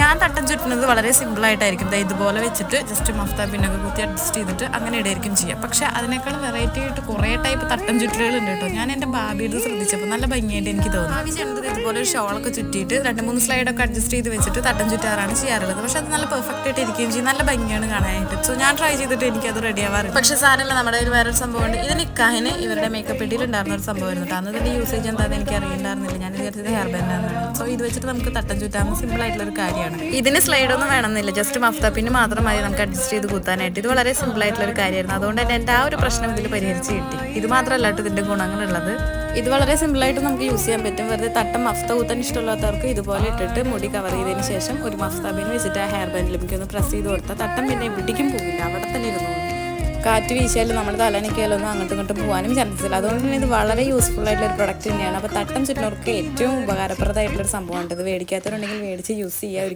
ഞാൻ തട്ടം ചുറ്റുന്നത് വളരെ സിമ്പിൾ ആയിട്ടായിരിക്കും. ദേ ഇതുപോലെ വെച്ചിട്ട് ജസ്റ്റ് മഫ്താ പിന്നൊക്കെ കുത്തി അഡ്ജസ്റ്റ് ചെയ്തിട്ട് അങ്ങനെ ഇടായിരിക്കും ചെയ്യുക പക്ഷെ അതിനേക്കാൾ വെറൈറ്റി ആയിട്ട് കുറേ ടൈപ്പ് തട്ടം ചുറ്റലുകൾ ഉണ്ട് കേട്ടോ. ഞാൻ എന്റെ ബാബിയുടെ ശ്രദ്ധിച്ചപ്പോൾ നല്ല ഭംഗിയായിട്ട് എനിക്ക് തോന്നി. ഭാവി ചെയ്യുന്നത് ഇതുപോലെ ഒരു ഷോളൊക്കെ ചുറ്റിയിട്ട് രണ്ട് മൂന്ന് സ്ലൈഡൊക്കെ അഡ്ജസ്റ്റ് ചെയ്ത് വെച്ചിട്ട് തട്ടം ചുറ്റാറാണ് ചെയ്യാറുള്ളത്. പക്ഷെ അത് നല്ല പെർഫെക്റ്റ് ആയിട്ട് ഇരിക്കുകയും ചെയ്യും. നല്ല ഭംഗിയാണ് കാണാനായിട്ട്. സോ ഞാൻ ട്രൈ ചെയ്തിട്ട് എനിക്ക് അത് റെഡി ആവാറുണ്ട്. പക്ഷേ സാരമില്ല നമ്മുടെ ഒരു വേറൊരു സംഭവം ഉണ്ട്. ഇത് നിക്കാഹിന് ഇവരുടെ മേക്കപ്പ് പെട്ടിയിൽ ഉണ്ടായിരുന്ന ഒരു സംഭവം ആയിരുന്നു അന്ന് ഇതിന്റെ യൂസേജ് എന്താണെന്ന് എനിക്ക് അറിയണ്ടായിരുന്നില്ല. ഞാൻ വിചാരിച്ചത് ഹെയർ ബാൻഡ് ആണ് സോ ഇത് വെച്ചിട്ട് നമുക്ക് തട്ടം ചുറ്റാൻ സിമ്പിൾ ആയിട്ടുള്ള ഒരു കാര്യമാണ് ഇതിന് സ്ലൈഡ് ഒന്നും വേണമെന്നില്ല. ജസ്റ്റ് മഫ്താപ്പിന് മാത്രം മതി. നമുക്ക് അഡ്ജസ്റ്റ് ചെയ്ത് കുത്താനായിട്ട്. ഇത് വളരെ സിമ്പിൾ ആയിട്ടുള്ള ഒരു കാര്യമായിരുന്നു. അതുകൊണ്ട് തന്നെ എന്റെ ആ ഒരു പ്രശ്നം ഇതിൽ പരിഹരിച്ച് കിട്ടി. ഇത് മാത്രമല്ല കേട്ടോ ഇതിന്റെ ഗുണങ്ങളുള്ളത്. ഇത് വളരെ സിമ്പിളായിട്ട് നമുക്ക് യൂസ് ചെയ്യാൻ പറ്റും. വെറുതെ തട്ടം മഫ്ത കൂത്താൻ ഇഷ്ടമില്ലാത്തവർക്ക് ഇതുപോലെ ഇട്ടിട്ട് മുടി കവർ ചെയ്തതിന് ശേഷം ഒരു മഫ്താബിന് വെച്ചിട്ട് ആ ഹെയർ എനിക്ക് ഒന്ന് പ്രസ് ചെയ്ത് കൊടുത്താൽ തട്ടം പിന്നെ എവിടേക്കും പോകില്ല അവിടെ കാറ്റ് വീശിയാലും നമ്മുടെ തലനൊക്കെയാലൊന്നും അങ്ങോട്ടും ഇങ്ങോട്ടും പോകാനും ചാൻസസ് ഇല്ല. അതുകൊണ്ട് തന്നെ ഇത് വളരെ യൂസ്ഫുൾ ആയിട്ടുള്ള ഒരു പ്രൊഡക്റ്റ് തന്നെയാണ്. അപ്പോൾ തട്ടം ചുറ്റിനവർക്ക് ഏറ്റവും ഉപകാരപ്രദമായിട്ടുള്ള ഒരു സംഭവമാണ് ഇത്. മേടിക്കാത്തവരുണ്ടെങ്കിൽ മേടിച്ച് യൂസ് ചെയ്യുക